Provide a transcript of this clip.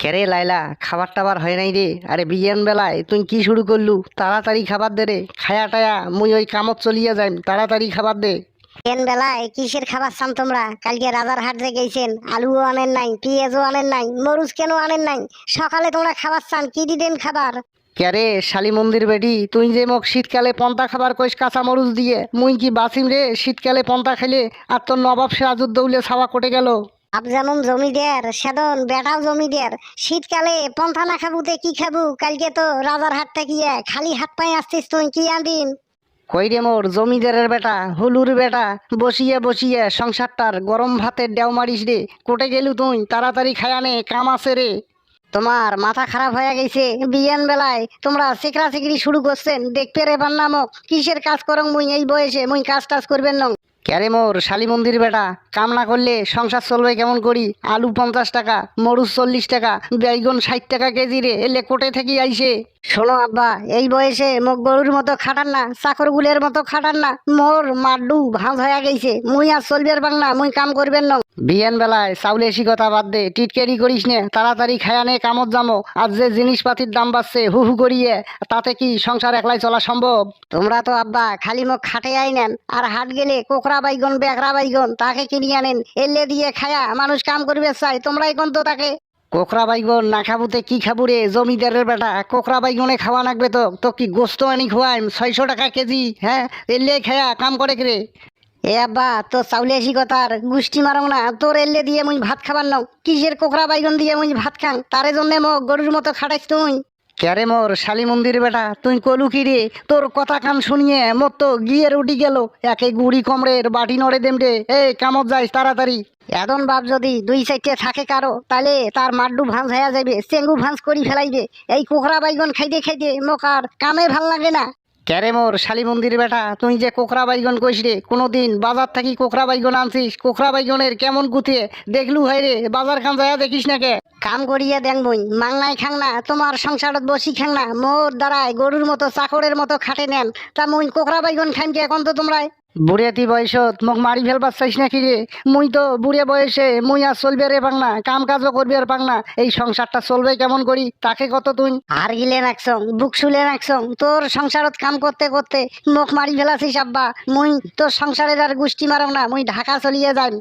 কেরে লাইলা খাবার টাবার হয় নাই রে। আরে বিয়ান বেলায় তুই কি শুরু করলু? তাড়াতাড়ি খাবার দে রে। খায়া টায়া মুই ওই কামত চলিয়া যাইম। তাড়াতাড়ি খাবার দে। কেন বেলায় কিসের খাবার চান তোমরা? কালকে রাজার হাট যে গেছেন আলুও আনেন নাই পেঁয়াজও আনেন নাই মরুচ কেন আনেন নাই? সকালে তোমরা খাবার চান কি দিবেন খাবার? ক্যারে শালি মন্দির বেটি তুই যে মোক শীতকালে পন্তা খাবার কইস কাঁচা মরুচ দিয়ে মুই কি বাসিম রে? শীতকালে পন্তা খেলে আর তোর নবাব সিরাজুদ্দৌলে দৌলে ছাওয়া কটে গেল। আপ জমি জমিদার সেদন বেটাও জমিদার শীতকালে পন্থা না খাবুতে কি খাবু? কালকে তো রাজার হাট থেকে খালি হাত পায়ে আসতিস তুই, কি আনদিন কই রে মোর জমিদারের বেটা, হলুর বেটা, বসিয়া বসিয়া সংসারটার গরম ভাতের ডেও মারিস রে। কোটে গেলু তুই, তাড়াতাড়ি খায়ানে কাম আছে রে। তোমার মাথা খারাপ হয়ে গেছে। বিয়ান বেলায় তোমরা সিকরা সিকরি শুরু করছেন। দেখতে রে নামক কিসের কাজ করং মুই এই বয়সে? মুই কাজ টাজ করবেন নং। ক্যারে মোর শালি মন্দির বেটা? কাম না করলে সংসার চলবে কেমন করি? আলু পঞ্চাশ টাকা, মরুচ চল্লিশ টাকা, বেগুন ষাট টাকা কেজি রে। এলে কোটে থেকে আইসে। শোনো আব্বা, এই বয়সে মোক গরুর মতো খাটান না, চাকর গুলের মতো খাটান না। মোর মাড্ডু ভাঁজ হয়ে গেছে। মুই আর চলবের বাং না মুই কাম করবেন না। বিয়ান বেলায় চাউলে কথা বাদ দে টিটকেরি করিস নে তাড়াতাড়ি খায়ানে কামত যামো আর যে জিনিসপাতির দাম বাড়ছে হু হু করিয়ে তাতে কি সংসার একলাই চলা সম্ভব? তোমরা তো আব্বা খালি মুখ খাটে আই নেন আর হাট গেলে কোকরা বাইগন বেকরা বাইগন তাকে কিনে আনেন। এলে দিয়ে খায়া মানুষ কাম করবে চাই তোমরাই কোন তো তাকে? কোকরা বাইগন না খাবুতে কি খাবু রে জমিদারের বেটা কোকরা বাইগনে খাওয়া লাগবে তো তো কি গোস্ত আনি খোয়াইম ছয়শো টাকা কেজি হ্যাঁ? এলে খায়া কাম করে রে? এ আব্বা তোর চাউলে আসি কথার গুষ্টি মারং না তোর এলে দিয়ে মুই ভাত খাবার নাও। কিসের কোকরা বাইগন দিয়ে মুই ভাত খাং? তারে জন্য মোক গরুর মতো খাটাইছ তুই। ক্যারে মোর শালি মন্দির বেটা তুই কলু কি রে? তোর কথা কান শুনিয়ে মোর তো গিয়ে উঠি গেল। একে গুড়ি কমরের বাটি নড়ে দেম রে। এই কামত যাইস তাড়াতাড়ি। এদন বাপ যদি দুই সাইডে থাকে কারও তাহলে তার মাড্ডু ভাঁজ হয়ে যাবে চেঙ্গু ভাঁজ করি ফেলাইবে। এই কোকরা বাইগন খাইতে খাইতে মোক আর কামে ভালো লাগে না। ক্যারে মোর শালি মন্দির বেটা? তুই যে কোকরা বাইগন কইস রে, কোনোদিন বাজার থাকি কোকরা বাইগন আনছিস? কোকরা বাইগনের কেমন গুতিয়ে দেখলু হয় রে, বাজার খান যায় দেখিস না কে? কাম করিয়া দেন বই মাংনাই খাং না, তোমার সংসারত বসি খাং না, মোর দ্বারায় গরুর মতো চাকরের মতো খাটে নেন, তা মুই কোকরা বাইগন খাইম এখন তো তোমরাই? বুড়িয়াতি বয়সত মোক মারি ফেলবার চাইস নাকি রে? মুই তো বুড়ে বয়সে, মুই আর চলবে রে পাং না কাম কাজও করবি আর পাং না এই সংসারটা চলবে কেমন করি? তাকে কত তুই? আর গিলে রাখছং বুক শুলে রাখছং তোর সংসারত কাম করতে করতে মোক মারি ফেলাছিস আব্বা। মুই তোর সংসারের আর গুষ্টি মারাম না, মুই ঢাকা চলিয়ে যাই